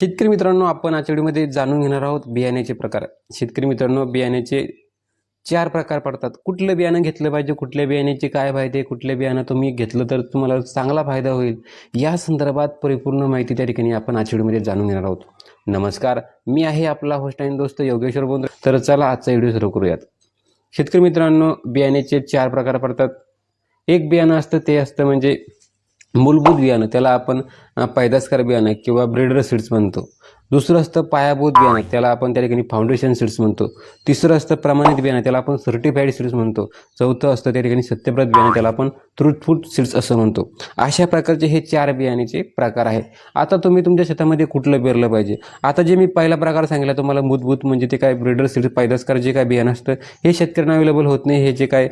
शेतकरी मित्रांनो आपण आजच्या व्हिडिओमध्ये जाणून घेणार आहोत बियाण्याचे प्रकार. शेतकरी मित्रांनो बियाण्याचे चार प्रकार पडतात. कुठलं बियाणं घेतलं पाहिजे कुठल्या बियाण्याचे काय फायदे कुठलं बियाणं तुम्ही घेतलं तर तुम्हाला चांगला फायदा होईल. या संदर्भात परिपूर्ण माहिती त्या ठिकाणी आपण आजच्या व्हिडिओमध्ये जाणून घेणार आहोत. नमस्कार मी आहे आपला होस्ट आणि दोस्त योगेश्वर बोंद्र. तर चला आजचा व्हिडिओ सुरू करूयात. शेतकरी मित्रांनो बियाण्याचे चार प्रकार पडतात. एक बियाणं असतं ते असतं म्हणजे मूलभूत बियाणं त्याला आपण अ, पैदासकार बियाणं किंवा ब्रीडर सीड्स म्हणतो. दुसरं असतं पायाभूत बियाणं त्याला आपण त्या ठिकाणी फाउंडेशन सीड्स म्हणतो. तिसरं असतं प्रमाणित बियाणं त्याला आपण सर्टिफाईड सीड्स म्हणतो. चौथं असतं त्या ठिकाणी सत्यप्रत बियाणं त्याला आपण फ्रूट सीड्स असं म्हणतो. अशा प्रकारचे हे चार बियाण्याचे प्रकार आहे आता तुम्ही तुमच्या शेतामध्ये कुठलं पेरलं पाहिजे? आता जे मी पहिला प्रकार सांगितला तुम्हाला मूलभूत म्हणजे ते काय ब्रिडर सीड्स पैदासकार जे काय बियाणं असतं हे शेतकऱ्यांना अवेलेबल होत नाही. हे जे काय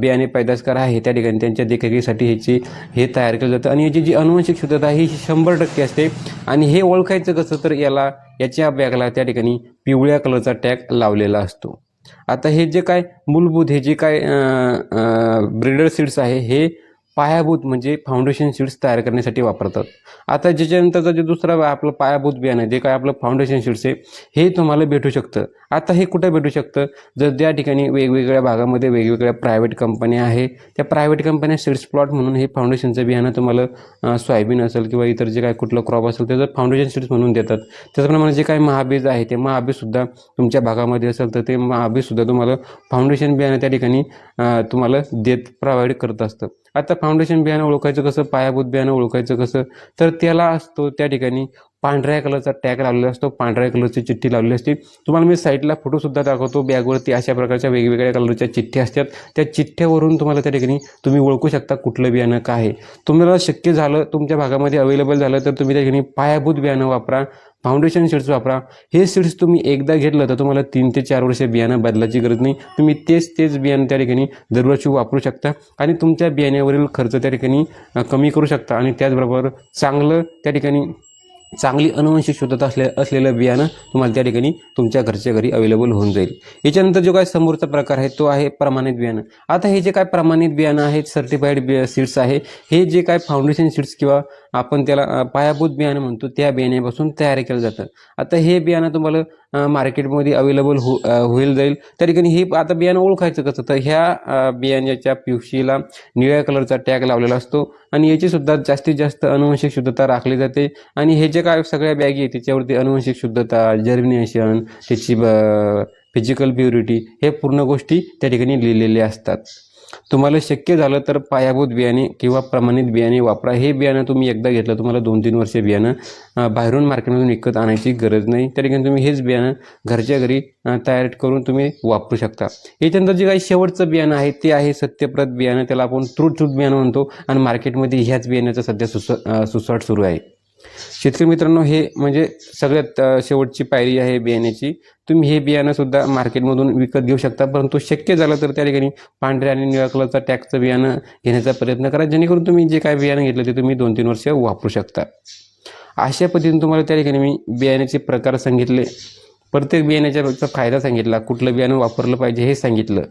बियाणे पैदासकार आहे त्या ठिकाणी त्यांच्या देखरेखीसाठी ह्याची हे तयार केलं जातं. आणि याची जी अनुवंशिक शुद्धता ही शंभर टक्के असते. आणि हे ओळखायचं कसं तर याला याच्या बॅगला त्या ठिकाणी पिवळ्या कलरचा टॅग लावलेला असतो. आता हे जे काय मूलभूत हे जे काय ब्रीडर सीड्स आहे हे पायाभूत म्हणजे फाउंडेशन सीड्स तयार करण्यासाठी वापरतात. आता ज्याच्यानंतरचं जे दुसरं आपलं पायाभूत बियाणं जे काय आपलं फाउंडेशन सीड्स आहे हे तुम्हाला भेटू शकतं. आता हे कुठं भेटू शकतं? जर त्या ठिकाणी वेगवेगळ्या भागामध्ये वेगवेगळ्या प्रायव्हेट कंपन्या आहे त्या प्रायव्हेट कंपन्या सीड्स प्लॉट म्हणून हे फाउंडेशनचं बियाणं तुम्हाला सोयाबीन असेल किंवा इतर जे काय कुठलं क्रॉप असेल त्याचं फाउंडेशन सीड्स म्हणून देतात. त्याचप्रमाणे जे काही महाबीज आहे ते महाबीजसुद्धा तुमच्या भागामध्ये असेल तर ते महाबीजसुद्धा तुम्हाला फाउंडेशन बियाणं त्या ठिकाणी तुम्हाला देत प्रोव्हाइड करत असतं. आता फाउंडेशन बियाणं ओळखायचं कसं पायाभूत बियाणं ओळखायचं कसं तर त्याला असतो त्या ठिकाणी पांढऱ्या कलरचा टॅग लावलेला असतो. पांढऱ्या कलरची चिठ्ठी लावलेली असते. तुम्हाला मी साईडला फोटोसुद्धा दाखवतो. बॅगवरती अशा प्रकारच्या वेगवेगळ्या कलरच्या चिठ्ठ्या असतात. त्या चिठ्ठ्यावरून तुम्हाला त्या ठिकाणी तुम्ही ओळखू शकता कुठलं बियाणं काय आहे. तुम्हाला शक्य झालं तुमच्या भागामध्ये अवेलेबल झालं तर तुम्ही त्या ठिकाणी पायाभूत बियाणं वापरा. फाउंडेशन सीड्स वापरा. हे सीड्स तुम्ही एकदा घेतलं तर तुम्हाला तीन ते चार वर्ष बियाणं बदलायची गरज नाही. तुम्ही तेच तेच बियाणं त्या ठिकाणी दरवर्षी वापरू शकता आणि तुमच्या बियाण्यावरील खर्च त्या ठिकाणी कमी करू शकता आणि त्याचबरोबर चांगलं त्या ठिकाणी चांगली अनुवंशिक शुद्धता असले असलेलं बियाणं तुम्हाला त्या ठिकाणी तुमच्या घरच्या घरी अवेलेबल होऊन जाईल. याच्यानंतर जो काय समोरचा प्रकार आहे तो आहे प्रमाणित बियाणं. आता हे जे काय प्रमाणित बियाणं आहेत सर्टिफाईड बि सीड्स आहे हे जे काय फाउंडेशन सीड्स किंवा आपण त्याला पायाभूत बियाणं म्हणतो त्या बियाण्यापासून तयार केलं जातं. आता हे बियाणं तुम्हाला मार्केटमध्ये अवेलेबल हो होईल जाईल. त्या ठिकाणी हे आता बियाणं ओळखायचं कसं? तर ह्या बियाण्याच्या पिवशीला निळ्या कलरचा टॅग लावलेला असतो. आणि याची सुद्धा जास्तीत जास्त अनुवंशिक शुद्धता राखली जाते. आणि हे जे काय सगळ्या बॅगी आहेत त्याच्यावरती अनुवंशिक शुद्धता जर्मिनेशन त्याची फिजिकल प्युरिटी हे पूर्ण गोष्टी त्या ठिकाणी लिहिलेल्या असतात. तुम्हाला शक्य झालं तर पायाभूत बियाणे किंवा प्रमाणित बियाणे वापरा. हे बियाणं तुम्ही एकदा घेतलं तुम्हाला दोन तीन वर्ष बियाणं बाहेरून मार्केटमधून विकत आणायची गरज नाही. त्या ठिकाणी तुम्ही हेच बियाणं घरच्या घरी तयार करून तुम्ही वापरू शकता. याच्यानंतर जे काही शेवटचं बियाणं आहे ते आहे सत्यप्रत बियाणं. त्याला आपण ट्रूथ ट्रूथ बियाणं म्हणतो आणि मार्केटमध्ये ह्याच बियाण्याचा सध्या सुस सुसाट सुरू आहे. शेतकरी मित्रांनो हे म्हणजे सगळ्यात शेवटची पायरी आहे बियाण्याची. तुम्ही हे बियाणं सुद्धा मार्केटमधून विकत घेऊ शकता परंतु शक्य झालं तर त्या ठिकाणी पांढऱ्या आणि निळ्या कलरचा टॅक्सचं बियाणं घेण्याचा प्रयत्न करा जेणेकरून तुम्ही जे काय बियाणं घेतलं ते तुम्ही दोन तीन वर्ष वापरू शकता. अशा पद्धतीने तुम्हाला त्या ठिकाणी मी बियाण्याचे प्रकार सांगितले. प्रत्येक बियाण्याच्या फायदा सांगितला कुठलं बियाणं वापरलं पाहिजे हे सांगितलं.